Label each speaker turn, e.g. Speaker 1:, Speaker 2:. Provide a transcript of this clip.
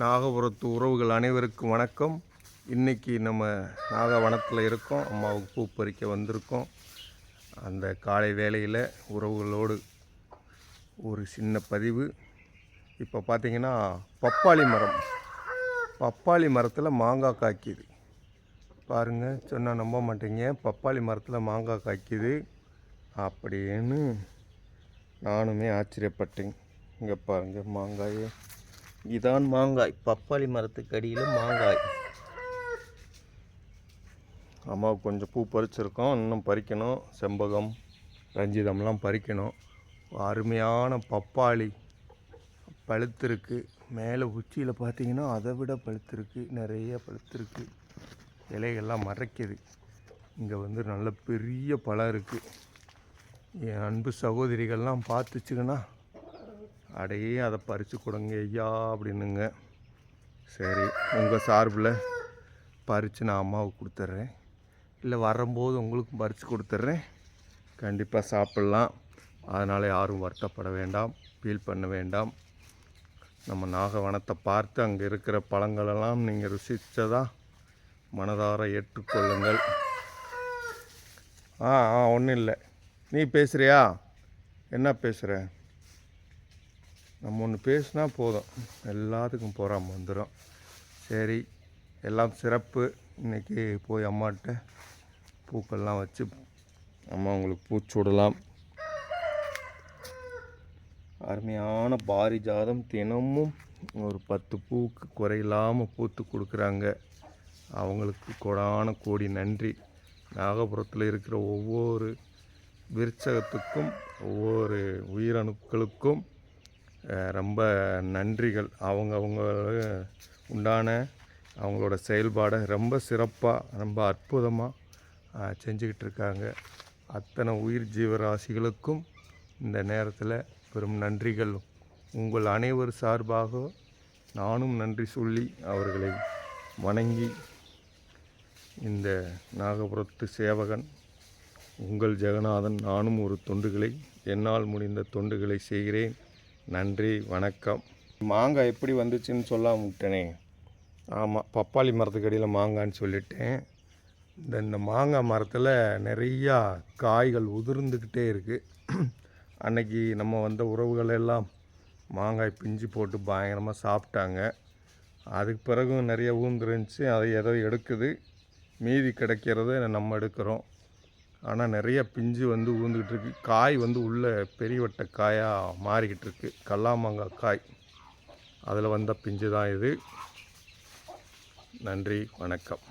Speaker 1: நாகபுரத்து உறவுகள் அனைவருக்கும் வணக்கம். இன்னைக்கு நம்ம நாகவனத்தில் இருக்கோம். அம்மாவுக்கு பூ பறிக்க வந்திருக்கோம். அந்த காலை வேளையில் உறவுகளோடு ஒரு சின்ன பதிவு. இப்போ பார்த்தீங்கன்னா பப்பாளி மரம். பப்பாளி மரத்தில் மாங்காய் காய்க்குது. பாருங்கள் சொன்னால் நம்ப மாட்டீங்க. பப்பாளி மரத்தில் மாங்காய் காய்க்குது. அப்படின்னு நானுமே ஆச்சரியப்பட்டேன். இங்கே பாருங்கள் மாங்காயே. இதான் மாங்காய். பப்பாளி மரத்துக்கு அடியில் மாங்காய். அம்மாவுக்கு கொஞ்சம் பூ பறிச்சிருக்கோம். இன்னும் பறிக்கணும். செம்பகம் ரஞ்சிதம்லாம் பறிக்கணும். அருமையான பப்பாளி பழுத்திருக்கு. மேலே உச்சியில் பார்த்தீங்கன்னா அதை விட பழுத்திருக்கு. நிறைய பழுத்திருக்கு. இலைகள்லாம் மறைக்குது. இங்கே வந்து நல்ல பெரிய பழம் இருக்குது என் அன்பு சகோதரிகள்லாம் பார்த்துச்சுங்கன்னா அடையே அதை பறித்து கொடுங்க ஐயா அப்படின்னுங்க. சரி உங்கள் சார்பில் பறித்து நான் அம்மாவுக்கு கொடுத்துட்றேன். இல்லை வரும்போது உங்களுக்கும் பறித்து கொடுத்துட்றேன். கண்டிப்பாக சாப்பிட்லாம். அதனால் யாரும் வருத்தப்பட வேண்டாம் ஃபீல் பண்ண வேண்டாம். நம்ம நாகவனத்தை பார்த்து அங்கே இருக்கிற பழங்களெல்லாம் நீங்கள் ருசித்ததாக மனதார ஏற்றுக்கொள்ளுங்கள். ஆ ஆ ஒன்றும் இல்லை. நீ பேசுகிறியா என்ன பேசுகிற நம்ம ஒன்று பேசினா போதும். எல்லாத்துக்கும் போகிறாம வந்துடும் சரி எல்லாம் சிறப்பு. இன்றைக்கி போய் அம்மாட்ட பூக்கள்லாம் வச்சு அம்மா உங்களுக்கு பூச்சூடலாம் அருமையான பாரிஜாதம். தினமும் ஒரு பத்து பூக்கு குறையில்லாமல் பூத்து கொடுக்குறாங்க. அவங்களுக்கு கொடான கோடி நன்றி. நாகபுரத்தில் இருக்கிற ஒவ்வொரு விருச்சகத்துக்கும் ஒவ்வொரு உயிரணுக்களுக்கும் ரொம்ப நன்றிகள். அவங்க அவங்க உண்டான அவங்களோட செயல்பாடை ரொம்ப சிறப்பாக ரொம்ப அற்புதமாக செஞ்சுக்கிட்டு இருக்காங்க அத்தனை உயிர் ஜீவராசிகளுக்கும் இந்த நேரத்தில் பெரும் நன்றிகள். உங்கள் அனைவர் சார்பாக நானும் நன்றி சொல்லி அவர்களை வணங்கி இந்த நாகபுரத்து சேவகன் உங்கள் ஜெகநாதன் நானும் ஒரு தொண்டுகளை என்னால் முடிந்த தொண்டுகளை செய்கிறேன். நன்றி வணக்கம். மாங்காய் எப்படி வந்துச்சுன்னு சொல்லாம விட்டனே. ஆமாம் பப்பாளி மரத்துக்கு அடியில் மாங்கான்னு சொல்லிட்டேன். இந்த இந்த மாங்காய் மரத்தில் நிறையா காய்கள் உதிர்ந்துக்கிட்டே இருக்குது அன்னைக்கு நம்ம வந்த உறவுகள் எல்லாம் மாங்காய் பிஞ்சு போட்டு பயங்கரமாக சாப்பிட்டாங்க. அதுக்கு பிறகும் நிறைய ஊந்துருந்துச்சு அதை ஏதோ எடுக்குது. மீதி கிடைக்கிறத நம்ம எடுக்கிறோம். ஆனால் நிறைய பிஞ்சு வந்து ஊந்துக்கிட்டு இருக்கு. காய் வந்து உள்ளே பெரியவட்ட காயாக மாறிக்கிட்டு இருக்கு. கல்லாமங்காய் காய். அதில் வந்த பிஞ்சு தான் இது. நன்றி வணக்கம்.